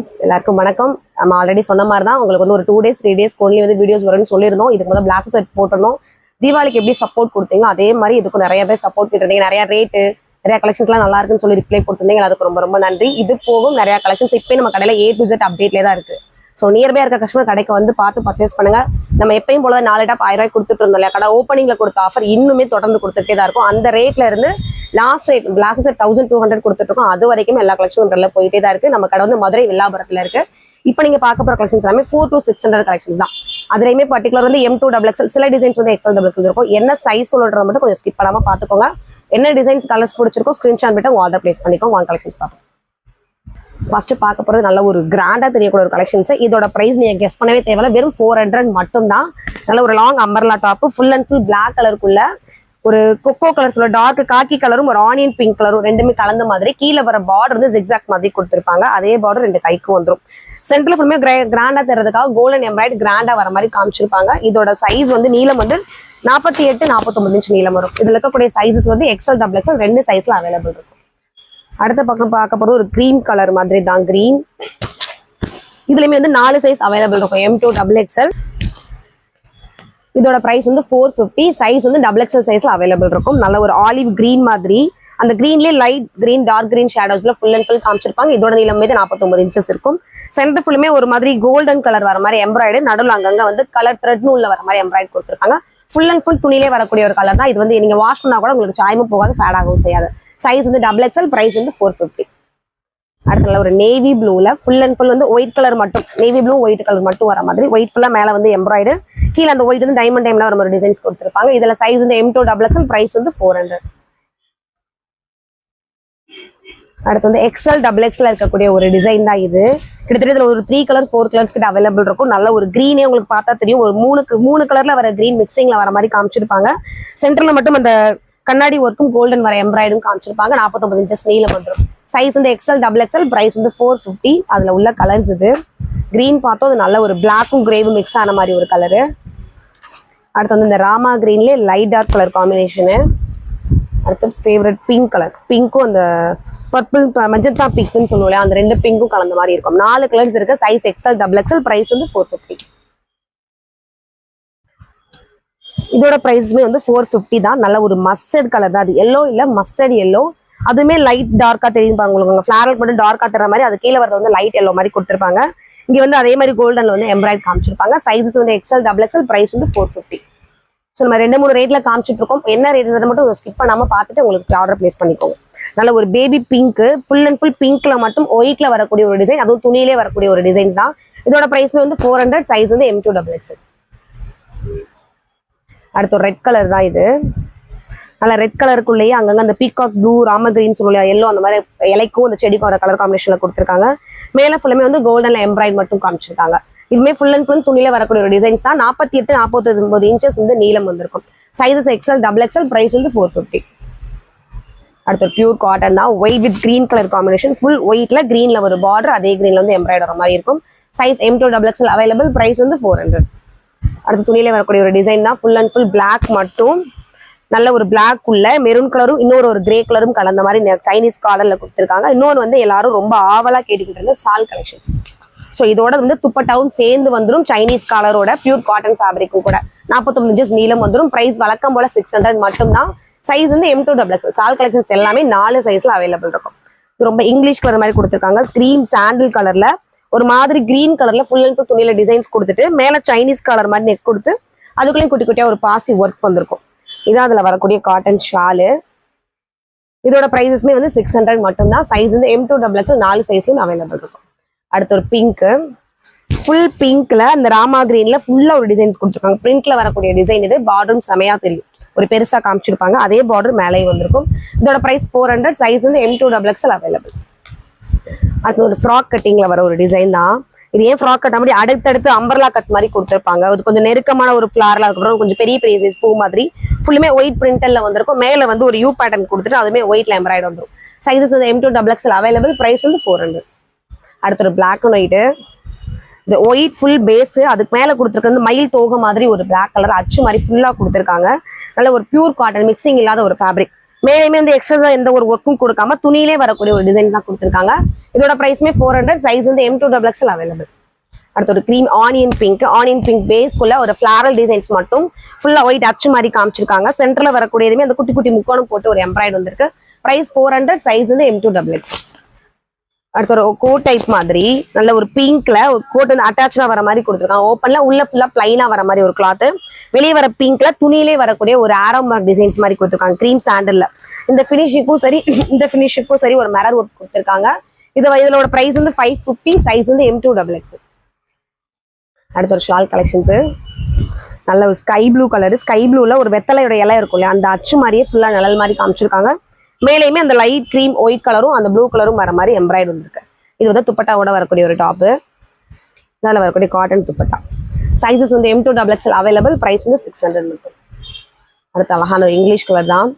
எல்லாருக்கும் வணக்கம். நம்ம ஆல்ரெடி சொன்ன மாதிரி தான் உங்களுக்கு வந்து ஒரு two days three days only வந்து வீடியோஸ் வரும்னு சொல்லியிருந்தோம். இதுக்கு முதல்ல பிளாஸ்ட் செட் போட்டிருந்தோம். தீபாவளிக்கு எப்படி சப்போர்ட் கொடுத்தீங்களோ அதே மாதிரி இதுக்கு நிறைய பேர் சப்போர்ட் கேட்டிருந்தீங்க. நிறைய ரேட்டு நிறைய கலெக்ஷன்ஸ்லாம் நல்லா இருக்குன்னு சொல்லி ரிப்ளை கொடுத்துருந்தீங்க. அதுக்கு ரொம்ப ரொம்ப நன்றி. இது போகும் நிறைய கலெக்ஷன்ஸ் இப்போ நம்ம கடையில ஏ டு ஜெட் அப்டேட்லேயே தான் இருக்கு. ஸோ நியர்பை இருக்க கஸ்டமர் கடைக்கு வந்து பார்த்து பர்ச்சேஸ் பண்ணுங்க. நம்ம எப்பயும் போல நாலு டாப் ஆயிரம் ரூபாய் கொடுத்துட்டு இருந்தோம் இல்லையா? கடை ஓப்பனிங்ல கொடுத்த ஆஃபர் இன்னுமே தொடர்ந்து கொடுத்துட்டே தான் இருக்கும். அந்த ரேட்ல இருந்து last rate last thousand two hundred கொடுத்துட்டு இருக்கோம். அது வரைக்கும் எல்லா கலெக்ஷனும் நல்ல போயிட்டே தான் இருக்கு. நம்ம கடை வந்து மதுரை வில்லாபுரத்துல இருக்கு. இப்போ நீங்க பார்க்க போற கலெக்ஷன்ஸ் எல்லாமே four two six hundred collections தான். அதுலயுமே பர்டிகுலர் வந்து எம் டூ டபுள் எக்ஸல் சில டிசைன்ஸ் வந்து எக்ஸல் டபுள் எக்ஸல் இருக்கும். என்ன சைஸ் உள்ளதை மட்டும் கொஞ்சம் ஸ்கிப் பண்ணாம பாத்துக்கோங்க என்ன டிசைன்ஸ் கலர்ஸ் பிடிச்சிருக்கோ ஸ்கிரீன்ஷாட் மட்டும் ஆர்டர் பிளேஸ் பண்ணிக்கோங்க. ஒன் கலெக்ஷன்ஸ் பார்ப்போம். ஃபர்ஸ்ட் பார்க்க போறது நல்ல ஒரு கிராண்டாக தெரியக்கூடிய ஒரு கலெக்ஷன்ஸ் இதோட பிரைஸ் நீங்க கெஸ் பண்ணவே தேவையில்ல. வெறும் ஃபோர் ஹண்ட்ரட் மட்டும் தான் நல்ல ஒரு long umbrella top full and full black கலருக்குள்ள ஒரு கொக்கோ கலர் சொல்ல டார்க் காக்கி கலரும் ஒரு ஆனியன் பிங்க் கலரும் ரெண்டுமே கலந்த மாதிரி கீழே வர பார்டர் வந்து ஜிக்ஸாக் மாதிரி கொடுத்துருப்பாங்க. அதே பார்டர் ரெண்டு கைக்கு வந்துடும் சென்டர்ல ஃபுல்லுமே கிராண்டா தர்றதுக்காக கோல்டன் எம்ப்ராய்டு கிராண்டா வர மாதிரி காமிச்சிருப்பாங்க. இதோட சைஸ் வந்து நீளம் வந்து நாற்பத்தி எட்டு நாற்பத்தொம்பது இன்ச் நீளம் வரும். இதுல இருக்கக்கூடிய சைஸஸ் வந்து எக்ஸல் டபுள் எக்ஸல் ரெண்டு சைஸ்ல அவைலபிள் இருக்கும். அடுத்த பக்கம் பார்க்க போறது ஒரு க்ரீம் கலர் மாதிரி தான் க்ரீன் இதுலயுமே வந்து நாலு சைஸ் அவைலபிள் இருக்கும். எம் டூ டபுள் எக்ஸ்எல் இதோட பிரைஸ் வந்து ஃபோர் ஃபிஃப்டி சைஸ் வந்து டபுள் எக்ஸ்எல் சைஸ்ல அவைலபிள் இருக்கும். நல்ல ஒரு ஆலிவ் கிரீன் மாதிரி. அந்த கிரீன்லேயே லைட் கிரீன் டார்க் கிரீன் ஷேடோஸ்ல ஃபுல் அண்ட் ஃபுல் காமிச்சிருப்பாங்க. இதோட நீளம் மீது நாற்பத்தொம்பது இன்ச்சஸ் இருக்கும். சென்டர் ஃபுல்லுமே ஒரு மாதிரி கோல்டன் கலர் வர மாதிரி எம்ப்ராய்டு நடுவில் அங்கங்க வந்து கலர் த்ரெட்னு உள்ள வர மாதிரி எம்ப்ராய்டு கொடுத்துருக்காங்க. ஃபுல் அண்ட் ஃபுல் துணியிலே வரக்கூடிய ஒரு கலர் தான். இது வந்து நீங்க வாஷ் பண்ணா கூட உங்களுக்கு சாயமும் போகாது ஃபேட் ஆகவும் செய்யாது. சைஸ் வந்து டபுள் எக்ஸ்எல் பிரைஸ் வந்து ஃபோர் ஃபிஃப்டி அடுத்த ஒரு நேவி ப்ளூல ஃபுல் அண்ட் ஃபுல் வந்து ஒயிட் கலர் மட்டும் நேவி ப்ளூ ஒயிட் கலர் மட்டும் வர மாதிரி ஒயிட் ஃபுல்லா மேல வந்து எம்ப்ராய்டு கீழே அந்த ஒயிட் வந்து டைமண்ட் டைம்ல ஒரு மாதிரி டிசைன்ஸ் கொடுத்துருப்பாங்க. இதில் சைஸ் வந்து M two double XL price வந்து ஃபோர் ஹண்ட்ரட் அடுத்து வந்து எக்ஸ்எல் டபுள் எக்ஸ்எல் இருக்கக்கூடிய ஒரு டிசைன் தான் இது. கிட்டத்தட்ட இதில் ஒரு த்ரீ கலர் ஃபோர் கலர்ஸ் கிட்ட அவைலபிள் இருக்கும். நல்ல ஒரு க்ரீனே உங்களுக்கு பார்த்தா தெரியும். ஒரு மூணுக்கு மூணு கலரில் வர க்ரீன் மிக்சிங்கில் வர மாதிரி காமிச்சிருப்பாங்க. சென்டர்ல மட்டும் அந்த கண்ணாடி ஒர்க்கும் கோல்டன் வர எம்ப்ராய்டும் காமிச்சிருப்பாங்க. நாற்பத்தொம்பது இன்ச்சஸ் நீளம் வந்துடும் சைஸ் வந்து எக்ஸல் டபுள் எக்ஸல் பிரைஸ் வந்து ஃபோர் ஃபிஃப்டி அதில் உள்ள கலர்ஸ் இது. க்ரீன் பார்த்தோம் அது நல்ல ஒரு பிளாக்கும் கிரேவும் மிக்ஸ் ஆன மாதிரி ஒரு கலரு அடுத்து வந்து இந்த ராமா கிரீன்லேயே லைட் டார்க் கலர் காம்பினேஷனு அடுத்து ஃபேவரட் பிங்க் கலர் பிங்க்கும் அந்த பர்பிள் மஜந்தா பிங்க்னு சொல்லுவோம் அந்த ரெண்டு பிங்க்கும் கலந்த மாதிரி இருக்கும். நாலு கலர்ஸ் இருக்கு. Size XL double XL price வந்து ஃபோர் ஃபிஃப்டி இதோட ப்ரைஸுமே வந்து ஃபோர் ஃபிஃப்டி தான். நல்ல ஒரு மஸ்டர்ட் கலர் தான். அது எல்லோ இல்லை மஸ்டர்ட் எல்லோ அதுவுமே லைட் டார்க்காக தெரியும் பாருங்க உங்களுக்கு. ஃபிளாரல் மட்டும் டார்க்காக தர மாதிரி அது கீழே வரது வந்து லைட் எல்லோ மாதிரி கொடுத்துருப்பாங்க. இங்கே வந்து அதே மாதிரி கோல்டன்ல வந்து எம்ப்ராய்ட் காமிச்சிருப்பாங்க. சைஸஸ் வந்து எக்ஸல் டபுள் எக்ஸல் ப்ரைஸ் வந்து ஃபோர் ஃபிஃப்டி ஸோ நம்ம ரெண்டு மூணு ரேட்ல காமிச்சிட்டு இருக்கோம் என்ன ரேட்ன்றதை மட்டும் ஸ்கிப் பண்ணாமல் பார்த்துட்டு உங்களுக்கு ஆர்டர் பிளேஸ் பண்ணிக்கோங்க. நல்ல ஒரு baby pink full and full பிங்க்ல மட்டும் ஒயிட்ல வரக்கூடிய ஒரு டிசைன் அதுவும் துணியிலே வரக்கூடிய ஒரு டிசைன்ஸ் தான். இதோட ப்ரைஸ்மே வந்து ஃபோர் ஹண்ட்ரட் சைஸ் வந்து எம் டூ டபுள் எக்ஸல் அடுத்து ரெட் கலர் தான் இது. நல்ல ரெட் கலருக்குள்ளேயே அங்கங்க அந்த பீகாக் ப்ளூ ராம கிரீன் சொல்லுவோம் எல்லோ அந்த மாதிரி இலைக்கும் அந்த செடிக்கும் வர கலர் காம்பினேஷன்ல கொடுத்துருக்காங்க. மேல ஃபுல்லுமே வந்து கோல்டன்ல எம்ப்ராய்ட் மட்டும் காமிச்சிருக்காங்க. இதுமே ஃபுல் அண்ட் ஃபுல் துணியில வரக்கூடிய ஒரு டிசைன்ஸ் தான். நாற்பத்தி எட்டு நாற்பத்தி ஒன்பது இன்ச்சஸ் வந்து நீளம் வந்திருக்கும். Sizes XL double XL price வந்து ஃபோர் ஃபிஃப்டி அடுத்து பியூர் காட்டன் தான். White with green colour combination full ஒயிட்ல கிரீன்ல ஒரு பார்டர் அதே கிரீன்ல வந்து எம்ப்ராய்டர் மாதிரி இருக்கும். Size M to double XL available price வந்து ஃபோர் ஹண்ட்ரட் அடுத்து துணியில வரக்கூடிய ஒரு டிசைன் தான். ஃபுல் அண்ட் ஃபுல் பிளாக் மட்டும். நல்ல ஒரு பிளாக் உள்ள மெரூன் கலரும் இன்னொரு ஒரு கிரே கலரும் கலந்த மாதிரி சைனீஸ் காலர்ல கொடுத்துருக்காங்க. இன்னொன்று வந்து எல்லாரும் ரொம்ப ஆவலா கேட்டுக்கிட்டு இருந்த சால் கலெக்ஷன்ஸ் ஸோ இதோட வந்து துப்பட்டாவும் சேர்ந்து வந்துடும் சைனீஸ் காலரோட பியூர் காட்டன் ஃபேப்ரிக்கும் கூட. நாற்பத்தொம்பது இன்ச்சஸ் நீளம் வந்துடும் பிரைஸ் வழக்கம் போல சிக்ஸ் ஹண்ட்ரட் மட்டும்தான். சைஸ் வந்து M to double X shawl collections எல்லாமே நாலு சைஸ்ல அவைலபிள் இருக்கும். ரொம்ப இங்கிலீஷ் கலர் மாதிரி கொடுத்துருக்காங்க. கிரீம் சாண்டில் கலர்ல ஒரு மாதிரி கிரீன் கலர்ல ஃபுல் அண்ட் ஃபுல் துணியில டிசைன்ஸ் கொடுத்துட்டு மேல சைனீஸ் கலர் மாதிரி நெக் கொடுத்து அதுக்குள்ளேயும் குட்டி குட்டியா ஒரு பாசி ஒர்க் வந்திருக்கும். இதான் அதுல வரக்கூடிய காட்டன் ஷாலு இதோட ப்ரைஸஸ்மே வந்து சிக்ஸ் ஹண்ட்ரட் மட்டும்தான். சைஸ் வந்து எம் டூ டபுள் எக்ஸல் நாலு சைஸ்லையும் அவைலபிள் இருக்கும். அடுத்து ஒரு பிங்க் ஃபுல் பிங்க்ல அந்த ராமா கிரீன்ல ஃபுல்லா ஒரு டிசைன்ஸ் கொடுத்துருக்காங்க. பிரிண்ட்ல வரக்கூடிய டிசைன் இது பார்டரும் செமையா தெரியும். ஒரு பெருசா காமிச்சிருப்பாங்க. அதே பார்டர் மேலேயும் வந்திருக்கும். இதோட பிரைஸ் ஃபோர் ஹண்ட்ரட் சைஸ் வந்து M to double XL available அது ஒரு ஃப்ராக் கட்டிங்ல வர ஒரு டிசைன் தான். இது ஏன் ஃப்ராக் கட்ட மாதிரி அடுத்தடுத்து அம்பர்லா கட் மாதிரி கொடுத்துருப்பாங்க. அது கொஞ்சம் நெருக்கமான ஒரு ஃப்ளாரில் அதுக்கப்புறம் கொஞ்சம் பெரிய பெரிய சைஸ் பூ மாதிரி. ஃபுல்லுமே ஒயிட் பிரிண்டல்ல வந்திருக்கும். மேல வந்து ஒரு யூ பேட்டர்ன் கொடுத்துட்டு அதுவுமே ஒயிட்ல எம்ப்ராய்டு வந்துடும் சைஸஸ் வந்து M to double XL available price வந்து ஃபோர் ஹண்ட்ரட் அடுத்த ஒரு பிளாக் அண்ட் ஒயிட்டு இந்த ஒயிட் ஃபுல் பேஸ் அதுக்கு மேல கொடுத்துருக்கிறது மயில் தோகை மாதிரி ஒரு பிளாக் கலர் அச்சு மாதிரி ஃபுல்லா கொடுத்துருக்காங்க. நல்ல ஒரு பியூர் காட்டன் மிக்சிங் இல்லாத ஒரு ஃபேப்ரிக் மேலேயுமே வந்து எக்ஸ்ட்ரா எந்த ஒரு ஒர்க்கும் கொடுக்காம துணியிலே வரக்கூடிய ஒரு டிசைன் தான் கொடுத்துருக்காங்க. இதோட பிரைஸ்மே ஃபோர் ஹண்ட்ரட் சைஸ் வந்து M to double XL available அடுத்து ஒரு cream onion pink onion pink பேஸ்க்குள்ள ஒரு ஃபிளாரல் டிசைன்ஸ் மட்டும் ஃபுல்லா ஒயிட் அச்சு மாதிரி காமிச்சிருக்காங்க. சென்டரில் வரக்கூடியதுமே அந்த குட்டி குட்டி முக்கோணம் போட்டு ஒரு எம்ப்ராய்டு வந்திருக்கு. ப்ரைஸ் ஃபோர் ஹண்ட்ரட் சைஸ் வந்து எம் டூ டபுள் எக்ஸ் அடுத்து ஒரு கோட் டைப் மாதிரி நல்ல ஒரு பிங்க்ல ஒரு கோட் வந்து அட்டாச்சா வர மாதிரி கொடுத்துருக்காங்க. ஓப்பன்ல உள்ள ஃபுல்லா பிளைனா வர மாதிரி ஒரு கிளாத் வெளியே வர பிங்க்ல துணியிலே வரக்கூடிய ஒரு ஆரோ டிசைன்ஸ் மாதிரி கொடுத்துருக்காங்க. கிரீம் சாண்டல்ல இந்த ஃபினிஷிங்க்கும் சரி இந்த ஃபினிஷிங்க்கும் சரி ஒரு மிரர் ஒர்க் கொடுத்துருக்காங்க. இது இதோட பிரைஸ் வந்து ஃபைவ் ஃபிஃப்டி சைஸ் வந்து எம் டூ டபுள் எக்ஸ் அடுத்த ஒரு ஷால் கலெக்ஷன்ஸ் நல்ல ஒரு ஸ்கை ப்ளூ கலர் ஸ்கை ப்ளூல ஒரு வெத்தலையோட இலை இருக்கும் இல்லையா? அந்த அச்சு மாதிரியே ஃபுல்லா நிழல் மாதிரி காமிச்சிருக்காங்க. மேலேயுமே அந்த லைட் க்ரீம் ஒயிட் கலரும் அந்த ப்ளூ கலரும் வர மாதிரி எம்ப்ராய்டு வந்திருக்கு. இது வந்து துப்பட்டாவோட வரக்கூடிய ஒரு டாப்பு இதில் வரக்கூடிய காட்டன் துப்பட்டா. சைஸஸ் வந்து M to double XL available price வந்து சிக்ஸ் ஹண்ட்ரட் மட்டும். அடுத்த அழகான இங்கிலீஷ் கலர் தான்.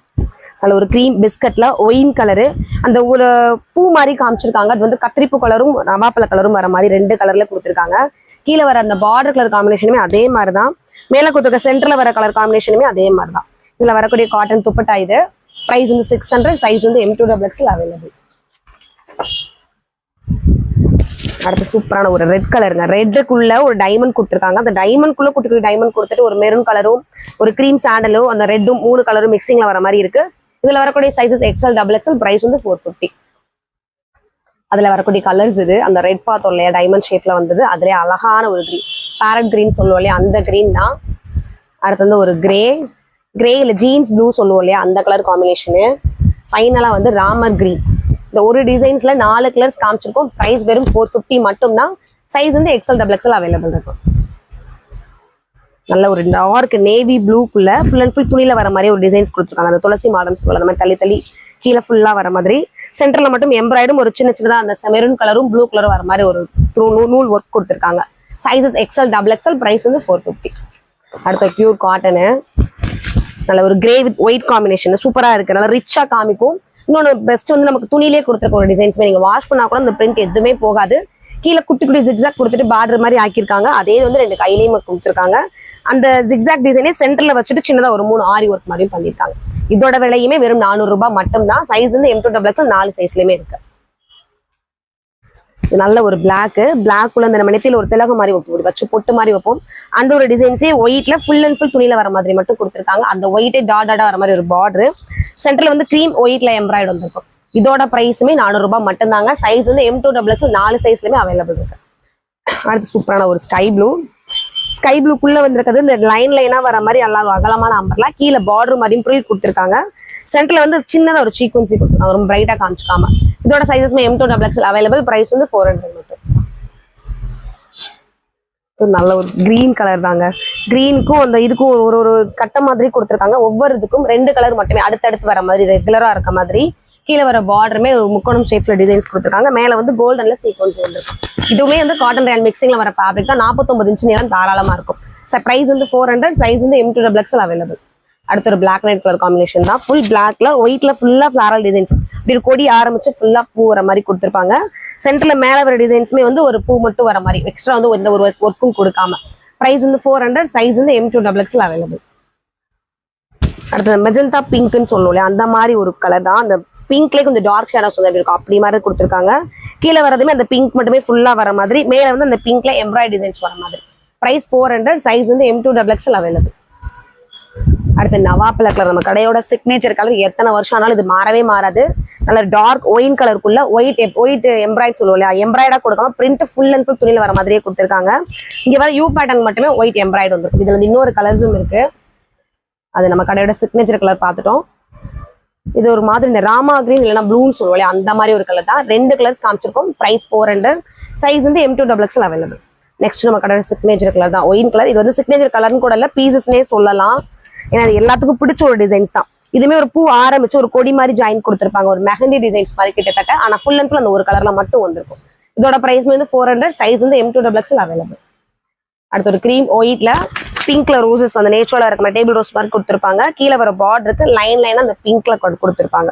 அதில் ஒரு க்ரீம் பிஸ்கட்ல ஒயின் கலரு அந்த ஒரு பூ மாதிரி காமிச்சிருக்காங்க. அது வந்து கத்திரிப்பு கலரும் நவாப்பழ கலரும் வர மாதிரி ரெண்டு கலர்ல கொடுத்துருக்காங்க. கீழே வர அந்த பார்டர் கலர் காம்பினேஷனுமே அதே மாதிரி தான். மேலே கொடுத்துருக்க சென்டர்ல வர கலர் காம்பினேஷனுமே அதே மாதிரி தான். இதில் வரக்கூடிய காட்டன் துப்பட்டா இது. ப்ரைஸ் வந்து சிக்ஸ் ஹண்ட்ரட் சைஸ் வந்து M to double XL available அடுத்து சூப்பரான ஒரு ரெட் கலருங்க ரெட்டுக்குள்ள ஒரு டைமண்ட் கொடுத்துருக்காங்க. அந்த டைமண்ட்குள்ள குட்டி டைமண்ட் கொடுத்துட்டு ஒரு மெரூன் கலரும் ஒரு க்ரீம் சாண்டலும் அந்த ரெட்டும் மூணு கலரும் மிக்சிங்ல வர மாதிரி இருக்கு. இதுல வரக்கூடிய sizes XL double XL price வந்து ஃபோர் ஃபிஃப்டி அதுல வரக்கூடிய கலர்ஸ் இது. அந்த ரெட் பார்த்தோம் இல்லையா டைமண்ட் ஷேப்ல வந்தது. அதுலயே அழகான ஒரு க்ரீன் பேரட் கிரீன் சொல்லுவோம் இல்லையா அந்த கிரீன் தான். அடுத்து வந்து ஒரு கிரே கிரே இல்லை ஜீன்ஸ் ப்ளூ சொல்லுவோம் இல்லையா? அந்த கலர் காம்பினேஷனு ஃபைனலா வந்து ராமர் கிரீன் இந்த ஒரு டிசைன்ஸ்ல நாலு கலர்ஸ் காமிச்சிருக்கோம். ப்ரைஸ் வெறும் ஃபோர் ஃபிஃப்டி மட்டும்தான். சைஸ் வந்து எக்ஸல் டபுள் எக்ஸல் அவைலபிள் இருக்கும் நல்ல ஒரு டார்க் நேவி ப்ளூக்குள்ள ஃபுல் அண்ட் ஃபுல் துணியில வர மாதிரி ஒரு டிசைன்ஸ் கொடுத்துருக்காங்க. அந்த துளசி மாடல் சொல்லலாம் அந்த மாதிரி தள்ளி தள்ளி கீழே ஃபுல்லா வர மாதிரி. சென்டரில் மட்டும் எம்ப்ராய்டும் ஒரு சின்ன சின்னதாக அந்த மெரூன் கலரும் ப்ளூ கலரும் வர மாதிரி ஒரு through நூல் ஒர்க் கொடுத்துருக்காங்க. Sizes XL double XL price வந்து ஃபோர் ஃபிஃப்டி அடுத்த பியூர் காட்டனு நல்ல ஒரு கிரே வித் ஒயிட் காம்பினேஷன் சூப்பரா இருக்கு. நல்லா ரிச்சா காமிக்கும். இன்னொன்று பெஸ்ட் வந்து நமக்கு துணியிலே கொடுத்துருக்க ஒரு டிசைன்ஸ் நீங்க வாஷ் பண்ணா கூட அந்த பிரிண்ட் எதுவுமே போகாது. கீழே குட்டி குட்டி ஜிக்ஸாக் கொடுத்துட்டு பார்டர் மாதிரி ஆக்கியிருக்காங்க. அதே வந்து ரெண்டு கையிலையும் கொடுத்துருக்காங்க. அந்த ஜிக்ஸாக் டிசைனே சென்டர்ல வச்சுட்டு சின்னதா ஒரு மூணு ஆரி ஒர்க் மாதிரியும் பண்ணியிருக்காங்க. இதோட விலையுமே வெறும் நானூறு ரூபாய் மட்டும்தான். சைஸ் வந்து எம் டூ டபுள் நாலு சைஸ்லயுமே இருக்கு. நல்ல ஒரு பிளாக் பிளாக்குள்ள அந்த நம்ம ஒரு திலகம் மாதிரி வைப்போம் வச்சு பொட்டு மாதிரி வைப்போம். அந்த ஒரு டிசைன்ஸே ஒயிட்ல ஃபுல் அண்ட் ஃபுல் துணியில வர மாதிரி மட்டும் கொடுத்துருக்காங்க. அந்த ஒயிட்டே டாடாடா வர மாதிரி ஒரு பார்டர் சென்டர்ல வந்து க்ரீம் ஒயிட்ல எம்ப்ராய்டு வந்திருக்கும். இதோட பிரைஸுமே நானூறு ரூபாய் மட்டும்தாங்க. சைஸ் வந்து எம் டூ டபுள் நாலு சைஸ்லயுமே அவைலபிள் இருக்கு. அடுத்து சூப்பரான ஒரு ஸ்கை ப்ளூ ஸ்கை ப்ளூக்குள்ள வந்திருக்கிறது இந்த லைன் லைனா வர மாதிரி நல்லா அகலமான அம்பர்லாம் கீழே பார்டர் மாதிரியும் ப்ரீல் கொடுத்துருக்காங்க. சென்டர்ல வந்து சின்னதா ஒரு சீக்வன்சி கொடுத்துருக்காங்க. ரொம்ப பிரைட்டா காமிச்சிக்காம. இதோட சைஸஸ்மே M to double XL available price வந்து ஃபோர் ஹண்ட்ரட் மட்டும். நல்ல ஒரு கிரீன் கலர் தாங்க. கிரீனுக்கும் அந்த இதுக்கும் ஒரு ஒரு கட்ட மாதிரி கொடுத்துருக்காங்க. ஒவ்வொரு இதுக்கும் ரெண்டு கலர் மட்டுமே அடுத்தடுத்து வர மாதிரி ரெகுலராக இருக்க மாதிரி கீழே வர பார்டருமே ஒரு முக்கோணம் ஷேப்ல டிசைன்ஸ் கொடுத்துருக்காங்க. மேல வந்து கோல்டன்ல சீக்வன்ஸ் வந்துருக்கும் இதுவுமே வந்து காட்டன் ரேண்ட் மிக்சிங்ல வர ஃபேப்ரிக் தான். நாற்பத்தொம்பது இன்ச்சு நீளம் தாராளமா இருக்கும். சார் ப்ரைஸ் வந்து ஃபோர் ஹண்ட்ரட் சைஸ் வந்து M to double XL available அடுத்து ஒரு பிளாக் அண்ட் கலர் காம்பினேஷன் தான். ஃபுல் பிளாக்ல ஒயிட்ல ஃபுல்லா ஃபிளாரல் டிசைன்ஸ் இப்படி கொடி ஆரம்பிச்சு ஃபுல்லா பூ வர மாதிரி கொடுத்துருப்பாங்க. சென்டர்ல மேல வர டிசைன்ஸுமே வந்து ஒரு பூ மட்டும் வர மாதிரி எக்ஸ்ட்ரா வந்து எந்த ஒரு ஒர்க்கும் கொடுக்காம. ப்ரைஸ் வந்து ஃபோர் ஹண்ட்ரட் சைஸ் வந்து M to double XL available அடுத்தது மெஜந்தா பிங்க்னு சொல்லுவோம் இல்லையா? அந்த மாதிரி ஒரு கலர் தான். அந்த பிங்க்லேயே கொஞ்சம் டார்க் ஷேடாஸ் வந்து அப்படி இருக்கும். அப்படி மாதிரி கொடுத்துருக்காங்க. கீழே வரதுமே அந்த பிங்க் மட்டுமே ஃபுல்லாக வர மாதிரி. மேலே வந்து அந்த பிங்க்ல எம்ப்ராய்ட் டிசைன்ஸ் வர மாதிரி. பிரைஸ் ஃபோர் ஹண்ட்ரட் சைஸ் வந்து M to double XL available அடுத்து நவாப்பில கலர் நம்ம கடையோட சிக்னேச்சர் கலர் எத்தனை வருஷம் ஆனாலும் இது மாறவே மாறாது. நல்ல டார்க் ஒயின் கலருக்குள்ள ஒயிட் ஒயிட் எம்ப்ராய்ட் சொல்லுவோம் இல்லையா? எம்ப்ராய்டா கொடுக்காம பிரிண்ட் ஃபுல் அண்ட் ஃபுல் துணியில வர மாதிரியே கொடுத்துருக்காங்க. இங்க வர யூ பேட்டர்ன் மட்டுமே ஒயிட் எம்ப்ராய்டு வந்துருக்கு. இதுல வந்து இன்னொரு கலர்ஸும் இருக்கு. அது நம்ம கடையோட சிக்னேச்சர் கலர் பார்த்துட்டோம். இது ஒரு மாதிரி இந்த ராமா கிரீன் இல்லைன்னா ப்ளூன்னு சொல்லுவோம் இல்லையா? அந்த மாதிரி ஒரு கலர் தான். ரெண்டு கலர்ஸ் காமிச்சிருக்கோம். ப்ரைஸ் ஃபோர் ஹண்ட்ரட் சைஸ் வந்து M to double XL available next நம்ம கடையோட சிக்னேச்சர் கலர் தான். ஒயின் கலர் இது வந்து சிக்னேச்சர் கலர்னு கூட இல்லை பீசஸ்னே சொல்லலாம். ஏன்னா அது எல்லாத்துக்கும் பிடிச்ச ஒரு டிசைன்ஸ் தான். இதுமே ஒரு பூ ஆரம்பிச்சு ஒரு கொடி மாதிரி ஜாயின் கொடுத்துருப்பாங்க. ஒரு மெஹந்தி டிசைன்ஸ் மாதிரி கிட்டத்தட்ட. ஆனா ஃபுல் அண்ட் ஃபுல் அந்த ஒரு கலர்ல மட்டும் வந்திருக்கும். இதோட பிரைஸ் வந்து ஃபோர் ஹண்ட்ரட் சைஸ் வந்து M to double XL available அடுத்து ஒரு க்ரீம் ஒயிட்ல பிங்க்ல ரோசஸ் வந்து நேச்சுரலா இருக்க டேபிள் ரோஸ் மாதிரி கொடுத்துருப்பாங்க. கீழே வர பார்டருக்கு லைன் லைனா அந்த பிங்க்ல கொடுத்துருப்பாங்க.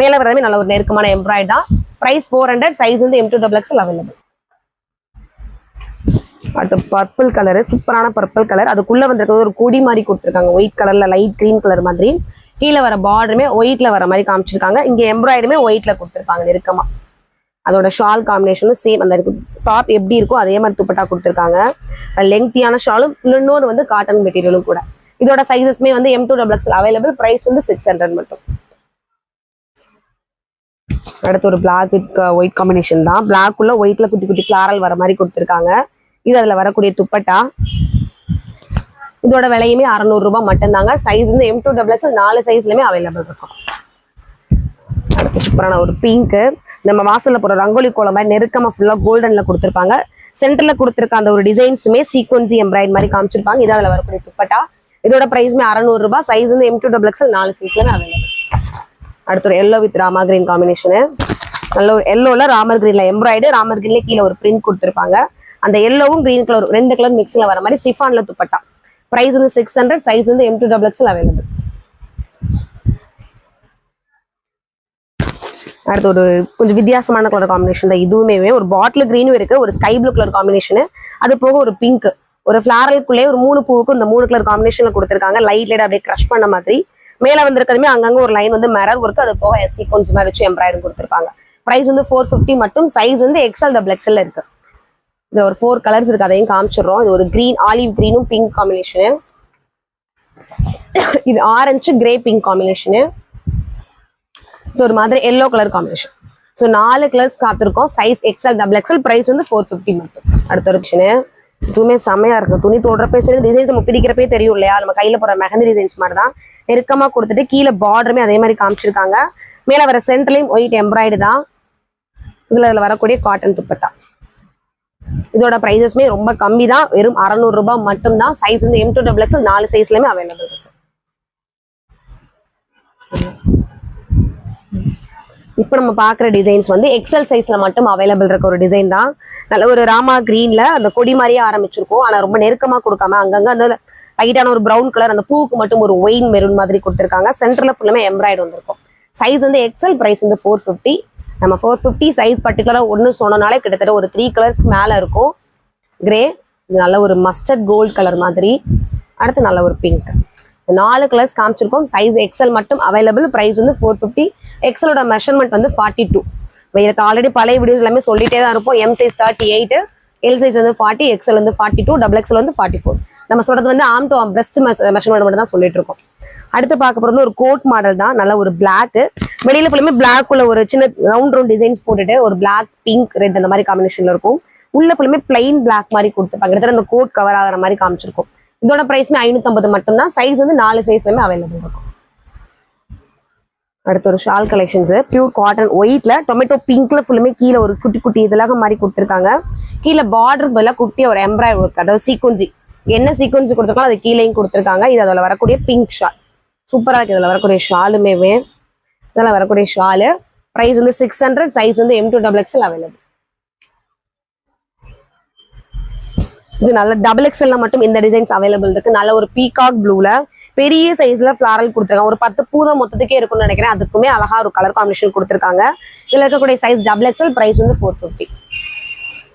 மேல வரதுமே நல்ல ஒரு நெருக்கமான எம்ப்ராய்ட் தான். பிரைஸ் ஃபோர் ஹண்ட்ரட் சைஸ் வந்து M to double XL available அடுத்து பர்பிள் கலரு சூப்பரான பர்பிள் கலர் அதுக்குள்ள வந்திருக்கிறது ஒரு கொடி மாதிரி கொடுத்துருக்காங்க. ஒயிட் கலர்ல லைட் க்ரீன் கலர் மாதிரி. கீழே வர பார்டருமே ஒயிட்ல வர மாதிரி காமிச்சிருக்காங்க. இங்க எம்ப்ராய்டருமே ஒயிட்ல கொடுத்துருக்காங்க நெருக்கமா. அதோட ஷால் காம்பினேஷனும் சேம் அந்த டாப் எப்படி இருக்கோ அதே மாதிரி துப்பட்டா கொடுத்துருக்காங்க. லெங்க்தியான ஷாலும் இன்னொரு வந்து காட்டன் மெட்டீரியலும் கூட. இதோட சைஸஸ்மே வந்து M to double X available price வந்து சிக்ஸ் ஹண்ட்ரட் மட்டும். அடுத்து ஒரு பிளாக் வித் ஒயிட் காம்பினேஷன் தான். பிளாக் உள்ள ஒயிட்ல குட்டி குட்டி ஃபிளாரல் வர மாதிரி கொடுத்துருக்காங்க. இது அதில் வரக்கூடிய துப்பட்டா. இதோட விலையுமே அறநூறு ரூபாய் மட்டும்தாங்க. சைஸ் வந்து எம் டூ டபுள் எக்ஸ் நாலு சைஸ்லயுமே அவைலபிள் இருக்கும். அடுத்து சூப்பரான ஒரு பிங்க்கு நம்ம வாசல்ல போற ரங்கோலி கோலம் மாதிரி நெருக்கமா ஃபுல்லா கோல்டன்ல கொடுத்துருப்பாங்க. சென்டர்ல கொடுத்துருக்க அந்த ஒரு டிசைன்ஸுமே சீக்வன்சி எம்ப்ராய்ட் மாதிரி காமிச்சிருப்பாங்க. இது அதில் வரக்கூடிய துப்பட்டா. இதோட பிரைஸ்மே அறநூறு ரூபாய். சைஸ் வந்து எம் டூ டபுள் எக்ஸ் நாலு சைஸ்ல அவைலபிள் அடுத்து ஒரு yellow with Rama green combination நல்ல ஒரு எல்லோல ராமர் கிரீன்ல எம்ப்ராய்டு ராமர் கிரீன்ல கீழே ஒரு பிரிண்ட் கொடுத்துருப்பாங்க. அந்த எல்லோவும் கிரீன் கலர் ரெண்டு கலர் மிக்ஸ்ல வர மாதிரி சிஃபான்ல துப்பட்டா. பிரைஸ் வந்து சிக்ஸ் ஹண்ட்ரட் சைஸ் வந்து M to double XL available அடுத்து ஒரு கொஞ்சம் வித்தியாசமான கலர் காம்பினேஷன் தான். இதுவுமே ஒரு பாட்டில் கிரீனும் இருக்கு ஒரு ஸ்கை ப்ளூ கலர் காம்பினேஷனு அது போக ஒரு பிங்க் ஒரு ஃபிளாரலுக்குள்ளே ஒரு மூணு பூவுக்கும் இந்த மூணு கலர் காம்பினேஷன்ல கொடுத்துருக்காங்க. லைட் லைட் அப்படியே க்ரஷ் பண்ண மாதிரி. மேல வந்திருக்கிறதுமே அங்கங்க ஒரு லைன் வந்து மெரர் ஒர்க் அது போக சீக்வன்ஸ் மாதிரி வச்சு எம்ப்ராய்டரி கொடுத்துருக்காங்க. ப்ரைஸ் வந்து ஃபோர் ஃபிஃப்டி மட்டும் சைஸ் வந்து எக்ஸல் டபுள் எக்ஸல் இருக்கு. இது ஒரு ஃபோர் கலர்ஸ் இருக்கு அதையும் காமிச்சிடுறோம். இது ஒரு கிரீன் ஆலிவ் கிரீனும் பிங்க் காம்பினேஷனு இது ஆரஞ்சு கிரே பிங்க் காம்பினேஷனு இது ஒரு மாதிரி எல்லோ கலர் காம்பினேஷன் ஸோ நாலு colours காத்திருக்கோம். Size XL double XL price வந்து ஃபோர் ஃபிஃப்டி மட்டும். அடுத்த ஒரு விஷயம் இதுவுமே செம்மையா இருக்கு. துணி தொடுறப்பே சரி டிசைன்ஸ் நம்ம பிடிக்கிறப்பே தெரியும் இல்லையா? நம்ம கையில போற மெஹந்தி டிசைன்ஸ் மாதிரி தான் நெருக்கமா கொடுத்துட்டு கீழே பார்டருமே அதே மாதிரி காமிச்சிருக்காங்க. மேல வர சென்டர்லயும் ஒயிட் எம்ப்ராய்டு தான். இதுல இதுல வரக்கூடிய காட்டன் துப்பட்டா. இதோட ப்ரைஸஸ்மே ரொம்ப கம்மி தான் வெறும் அறநூறு ரூபாய் சைஸ் வந்து எம் டூ டபுள் எக்ஸ் நாலு சைஸ்லயுமே அவைலபிள் இருக்கு. இப்போ நம்ம பார்க்குற டிசைன்ஸ் வந்து எக்ஸல் சைஸில் மட்டும் அவைலபிள் இருக்க ஒரு டிசைன் தான். நல்ல ஒரு ராமா க்ரீனில் அந்த கொடி மாதிரியே ஆரம்பிச்சிருக்கும். ஆனால் ரொம்ப நெருக்கமாக கொடுக்காம அங்கங்கே அந்த லைட்டான ஒரு பிரவுன் கலர் அந்த பூவுக்கு மட்டும் ஒரு ஒயின் மெரூன் மாதிரி கொடுத்துருக்காங்க. சென்டரில் ஃபுல்லுமே எம்ப்ராய்டு வந்திருக்கும். சைஸ் வந்து எக்ஸல் ப்ரைஸ் வந்து ஃபோர் ஃபிஃப்டி நம்ம ஃபோர் ஃபிஃப்டி சைஸ் பர்டிகுலராக ஒன்று சொன்னனாலே கிட்டத்தட்ட ஒரு த்ரீ கலர்ஸ்க்கு மேலே இருக்கும். கிரே இது நல்ல ஒரு மஸ்டர்ட் கோல்ட் கலர் மாதிரி. அடுத்து நல்ல ஒரு பிங்க் நாலு கலர்ஸ் காமிச்சிருக்கோம். சைஸ் எக்ஸல் மட்டும் அவைலபிள் ப்ரைஸ் வந்து ஃபோர் ஃபிஃப்டி எக்ஸலோட மெஷர்மெண்ட் வந்து ஃபார்ட்டி டூ இதுக்கு ஆல்ரெடி பழைய வீடியோஸ் எல்லாமே சொல்லிட்டே தான் இருப்போம். M size thirty eight L size வந்து ஃபார்ட்டி எக்ஸல் வந்து ஃபார்ட்டி டூ டபுள் எக்ஸல் வந்து ஃபார்ட்டி ஃபோர் நம்ம சொல்றது வந்து ஆம் டு ஆம் பிரஸ்ட் மெஷர்மெண்ட் மட்டும் தான் சொல்லிட்டு இருக்கோம். அடுத்து பார்க்க போறது ஒரு கோட் மாடல் தான். நல்ல ஒரு பிளாக் வெளியில ஃபுல்லுமே பிளாக் உள்ள ஒரு சின்ன ரவுண்ட் ரவுண்ட் டிசைன்ஸ் போட்டுட்டு ஒரு பிளாக் பிங்க் ரெட் அந்த மாதிரி காம்பினேஷன்ல இருக்கும். உள்ள ஃபுல்லுமே பிளைன் பிளாக் மாதிரி கொடுத்துருப்பாங்க கிட்டத்தட்ட அந்த கோட் கவர் ஆகிற மாதிரி காமிச்சிருக்கும். இதோட பிரைஸ்மே ஐநூத்தம்பது மட்டும் தான் சைஸ் வந்து நாலு சைஸ்லயுமே அவைலபிள் இருக்கும். அடுத்து ஒரு ஷால் கலெக்ஷன்ஸ் பியூர் காட்டன் ஒயிட்ல டொமேட்டோ பிங்க்ல ஃபுல்லுமே கீழே ஒரு குட்டி குட்டி இதெல்லாம் மாதிரி கொடுத்துருக்காங்க. கீழே பார்டர் பதிலாக குட்டி ஒரு எம்ப்ராய்டரி ஒர்க் அதாவது சீக்வன்சி என்ன சீக்வன்சி கொடுத்துருக்கோம் அது கீழேயும் கொடுத்துருக்காங்க. இது அதில் வரக்கூடிய பிங்க் ஷால் சூப்பராக இருக்கு. இதில் வரக்கூடிய ஷாலுமே இதெல்லாம் வரக்கூடிய ஷாலு. ப்ரைஸ் வந்து சிக்ஸ் ஹண்ட்ரட் சைஸ் வந்து M to double XL available இது நல்ல டபுள் எக்ஸ்எல்ல மட்டும் இந்த டிசைன்ஸ் அவைலபிள் இருக்கு. நல்ல ஒரு பீகாக் ப்ளூல பெரிய சைஸ்ல ஃபிளாரல் கொடுத்துருக்காங்க. ஒரு பத்து பூதம் மொத்தத்துக்கே இருக்கும்னு நினைக்கிறேன். அதுக்குமே அழகா ஒரு கலர் காம்பினேஷன் கொடுத்துருக்காங்க. இதுல இருக்கக்கூடிய சைஸ் டபுள் எக்ஸ்எல் பிரைஸ் வந்து ஃபோர் ஃபிஃப்டி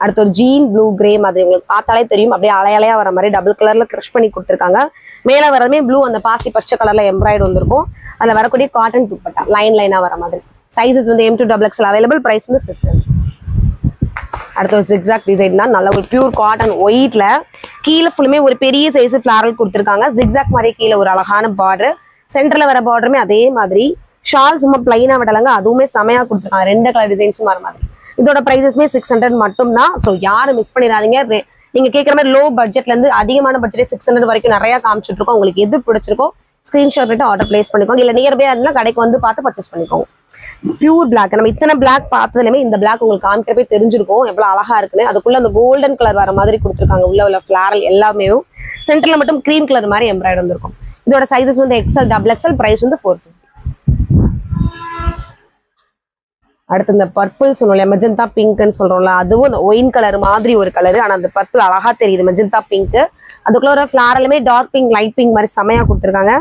அடுத்து ஒரு ஜீன் ப்ளூ கிரே மாதிரி. உங்களுக்கு பார்த்தாலே தெரியும். அப்படியே அலையலையா வர மாதிரி டபுள் கலர்ல க்ரஷ் பண்ணி கொடுத்துருக்காங்க. மேல வரதுமே ப்ளூ அந்த பாசி பச்சை கலர்ல எம்ப்ராய்டு வந்திருக்கும். அதில் வரக்கூடிய காட்டன் துப்பட்டா லைன் லைனா வர மாதிரி. சைஸஸ் வந்து M to double XL available price வந்து சிக்ஸ் அடுத்த ஒரு ஜிக்ஸாக் டிசைன் தான். நல்ல ஒரு பியூர் காட்டன் ஒயிட்ல கீழே ஃபுல்லுமே ஒரு பெரிய சைஸ் ஃபிளாரல் கொடுத்துருக்காங்க. ஜிக்ஸாக் மாதிரி கீழே ஒரு அழகான பார்டர் சென்டர்ல வர பார்டருமே அதே மாதிரி. ஷால் சும்மா பிளைனா விடலங்க அதுவுமே செமையா கொடுத்துருக்காங்க. ரெண்டு கலர் டிசைன்ஸும் வர மாதிரி. இதோட ப்ரைஸஸ்மே சிக்ஸ் ஹண்ட்ரட் மட்டும் தான் ஸோ யாரும் மிஸ் பண்ணிடாதீங்க. நீங்க கேட்குற மாதிரி லோ பட்ஜெட்ல இருந்து அதிகமான பட்ஜெட் சிக்ஸ் ஹண்ட்ரட் வரைக்கும் நிறைய காமிச்சிட்டு இருக்கோம் உங்களுக்கு எது பிடிச்சிருக்கோ ஸ்கிரீன்ஷாட் எடுத்து ஆர்டர் பிளேஸ் பண்ணிக்கோங்க. இல்ல நியர்பை இருந்தால் கடைக்கு வந்து பார்த்து பர்ச்சேஸ் பண்ணிக்கோங்க. பியூர் பிளாக் நம்ம இத்தனை பிளாக் பார்த்ததுலயுமே இந்த பிளாக் உங்களுக்கு காமிக்கிறப்பே தெரிஞ்சிருக்கும். எவ்வளவு அழகா இருக்குன்னு. அதுக்குள்ள அந்த கோல்டன் கலர் வர மாதிரி கொடுத்துருக்காங்க. உள்ள உள்ள ஃபிளாரல் எல்லாமே சென்டர்ல மட்டும் கிரீம் கலர் மாதிரி எம்ப்ராய்டு வந்திருக்கும். இதோட சைஸஸ் வந்து எக்ஸல் டபுள் எக்ஸல் பிரைஸ் வந்து ஃபோர் அடுத்து இந்த பர்பிள் சொன்னோம்ல மெஜந்தா பிங்க்னு சொல்றோம்ல அதுவும் ஒயின் கலர் மாதிரி ஒரு கலர் ஆனா அந்த பர்பிள் அழகா தெரியுது மெஜந்தா பிங்க் அதுக்குள்ள ஒரு ஃபிளாரலுமே டார்க் பிங்க் லைட் பிங்க் மாதிரி செமையா கொடுத்துருக்காங்க.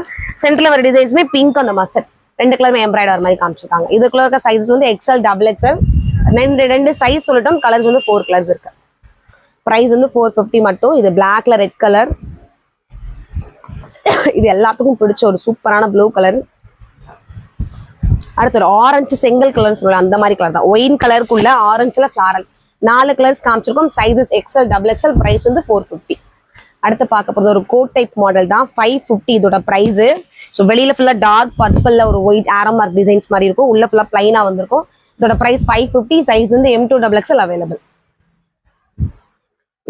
சென்டர்ல ஒரு டிசைன்ஸுமே பிங்க் அந்த மஸ்டர்ட் ரெண்டு கலருமே எம்ப்ராய்டர் மாதிரி காமிச்சிருக்காங்க. இதுக்குள்ள இருக்க சைஸஸ் வந்து எக்ஸ்எல் டபுள் எக்ஸ்எல் ரெண்டு ரெண்டு சைஸ் சொல்லிட்டோம் கலர்ஸ் வந்து ஃபோர் கலர்ஸ் இருக்கு. ப்ரைஸ் வந்து ஃபோர் ஃபிஃப்டி மட்டும். இது பிளாக்ல ரெட் கலர் இது எல்லாத்துக்கும் பிடிச்ச ஒரு சூப்பரான ப்ளூ கலர் அடுத்து ஒரு ஆரஞ்சு செங்கல் கலர் சொல்லலாம் அந்த மாதிரி கலர் தான். ஒயின் கலருக்குள்ள ஆரஞ்சுல ஃபிளாரல் நாலு colours காமிச்சிருக்கோம். Sizes XL double XL price வந்து ஃபோர் ஃபிஃப்டி அடுத்து பார்க்க போகிறது ஒரு கோட் டைப் மாடல் தான். ஃபைவ் ஃபிஃப்டி இதோட ப்ரைஸு ஸோ வெளியில ஃபுல்லாக டார்க் பர்பிளில் ஒரு ஒயிட் ஆரம் மார்க் டிசைன்ஸ் மாதிரி இருக்கும். உள்ள ஃபுல்லாக ப்ளைனாக வந்திருக்கும். இதோட ப்ரைஸ் ஃபைவ் ஃபிஃப்டி சைஸ் வந்து M to double XL available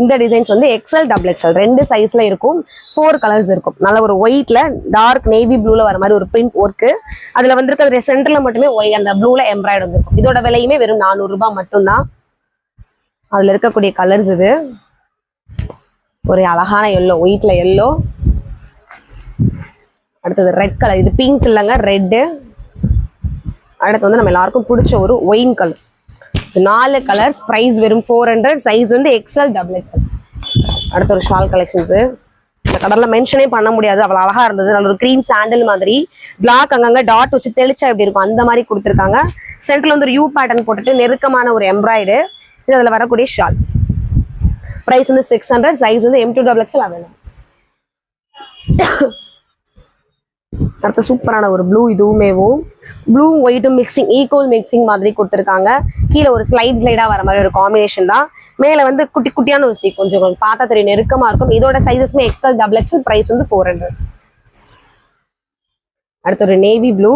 இந்த டிசைன்ஸ் வந்து எக்ஸல் டபுள் எக்ஸல் ரெண்டு சைஸ்ல இருக்கும். ஃபோர் கலர்ஸ் இருக்கும். நல்ல ஒரு ஒயிட்ல டார்க் நேவி ப்ளூல வர மாதிரி ஒரு பிரிண்ட் ஒர்க்கு அதுல வந்திருக்கிறது சென்டர்ல மட்டுமே ஒய் அந்த ப்ளூல எம்ப்ராய்டு வந்திருக்கும். இதோட விலையுமே வெறும் நானூறு ரூபாய் மட்டும்தான். அதுல இருக்கக்கூடிய கலர்ஸ் இது. ஒரு அழகான எல்லோ ஒயிட்ல எல்லோ அடுத்தது ரெட் கலர் இது பிங்க் இல்லைங்க ரெட்டு அடுத்து வந்து நம்ம எல்லாருக்கும் பிடிச்ச ஒரு ஒயின் கலர் நாலு கலர்ஸ் ப்ரைஸ் வெறும் ஃபோர் ஹண்ட்ரட் சைஸ் வந்து எக்ஸ்எல் டபுள் எக்ஸ்எல் அடுத்த ஒரு ஷால் கலெக்ஷன்ஸு இந்த கடல்ல மென்ஷனே பண்ண முடியாது. அவ்வளோ அழகா இருந்தது. நல்ல ஒரு க்ரீம் சாண்டல் மாதிரி. பிளாக் அங்கங்க டாட் வச்சு தெளிச்சா எப்படி இருக்கும்? அந்த மாதிரி கொடுத்துருக்காங்க. சென்டர்ல வந்து ஒரு யூ பேட்டர்ன் போட்டுட்டு நெருக்கமான ஒரு எம்ப்ராய்டு இது அதில் வரக்கூடிய ஷால் ப்ரைஸ் வந்து சிக்ஸ் ஹண்ட்ரட் சைஸ் வந்து M to double XL available அடுத்த சூப்பரான ஒரு ப்ளூ இதுவுமேவும் ப்ளூ ஒயிட்டும் மிக்சிங் ஈக்குவல் மிக்சிங் மாதிரி கொடுத்துருக்காங்க. கீழே ஒரு ஸ்லைட் ஸ்லைடா வர மாதிரி ஒரு காம்பினேஷன் தான். மேலே வந்து குட்டி குட்டியான ஒரு சீக்வன்ஸ் கொஞ்சம் உங்களுக்கு பார்த்தா தெரியும் நெருக்கமா இருக்கும். இதோட சைஸஸ்மே எக்ஸ்எல் டபுள் எக்ஸல் ப்ரைஸ் வந்து ஃபோர் ஹண்ட்ரட் அடுத்து ஒரு நேவி ப்ளூ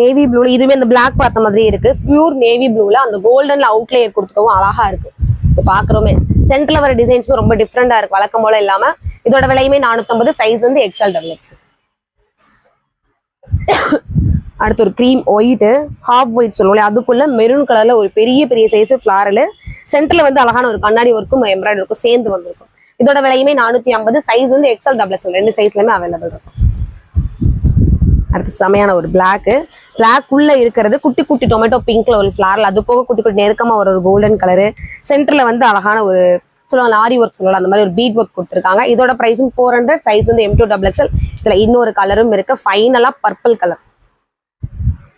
நேவி ப்ளூல இதுவுமே இந்த பிளாக் பார்த்த மாதிரி இருக்கு. பியூர் நேவி ப்ளூல அந்த கோல்டன்ல அவுட்லேயர் கொடுத்துக்கவும் அழகா இருக்கு. இது பாக்குறோமே சென்டர்ல வர டிசைன்ஸும் ரொம்ப டிஃப்ரெண்டா இருக்கு. வழக்கம் போல இல்லாம. இதோட விலையுமே நானூத்தம்பது சைஸ் வந்து எக்ஸ்எல் டபுள் எக்ஸ்எல் அடுத்து ஒரு க்ரீம் ஒயிட்டு ஹாஃப் ஒயிட் சொல்லுவோம் அதுக்குள்ள மெரூன் கலர்ல ஒரு பெரிய பெரிய சைஸ் ஃபிளாரல் சென்டர்ல வந்து அழகான ஒரு கண்ணாடி ஒர்க்கும் எம்ப்ராய்டரி ஒர்க்கும் சேர்ந்து வந்திருக்கும். இதோட விலையுமே நானூத்தி ஐம்பது. சைஸ் வந்து எக்ஸல் டபுள் எக்ஸல் ரெண்டு சைஸ்லயுமே அவைலபிள் இருக்கும். அடுத்து செமையான ஒரு பிளாக்கு பிளாக் உள்ள இருக்கிறது குட்டி குட்டி டொமேட்டோ பிங்க்ல ஒரு ஃபிளார்ல அது போக குட்டி குட்டி நெருக்கமா ஒரு கோல்டன் கலரு சென்டர்ல வந்து அழகான ஒரு சொல்லுவாங்க ஆரி ஒர்க் சொல்லலாம் அந்த மாதிரி ஒரு பீட் ஒர்க் கொடுத்துருக்காங்க. இதோட பிரைஸும் ஃபோர் ஹண்ட்ரட் சைஸ் வந்து எம் டூ டபுள் எக்ஸல் இதுல இன்னொரு கலரும் இருக்கு. ஃபைனலா பர்பிள் கலர்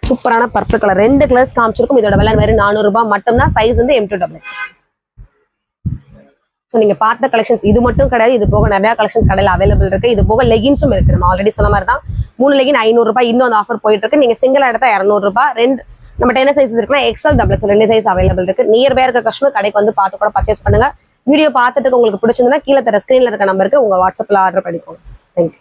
சூப்பரான பர்பிள் கலர் ரெண்டு கலர்ஸ் காமிச்சிருக்கும். இதோட விலை வெறும் நானூறு ரூபாய். மட்டும்தான் சைஸ் வந்து M to double X so நீங்க பார்த்த கலெக்ஷன்ஸ் இது மட்டும் கிடையாது. இது போக நிறைய கலெக்ஷன்ஸ் கடையில் அவைலபிள் இருக்கு. இது போக லெகின்ஸும் இருக்கு. நம்ம ஆல்ரெடி சொன்ன மாதிரி தான் மூணு லெகின் ஐநூறு ரூபாய். இன்னும் அந்த ஆஃபர் போயிட்டு இருக்கு. நீங்க சிங்கிள் எடுத்தா இரநூறு ரூபாய். ரெண்டு நம்ம டென் சைஸ் இருக்குன்னா எக்ஸல் டபுள் எக்ஸல் ரெண்டு சைஸ் அவைலபிள் இருக்கு. நியர் பை இருக்க கஸ்டமர் கடைக்கு வந்து பார்த்து கூட பர்ச்சேஸ் பண்ணுங்க. வீடியோ பார்த்துட்டு உங்களுக்கு பிடிச்சிருந்தா கீழே தர ஸ்க்ரீன்ல இருக்க நம்பருக்கு உங்க வாட்ஸ்அப்ல ஆர்டர் பண்ணிக்கோங்க. தேங்க்யூ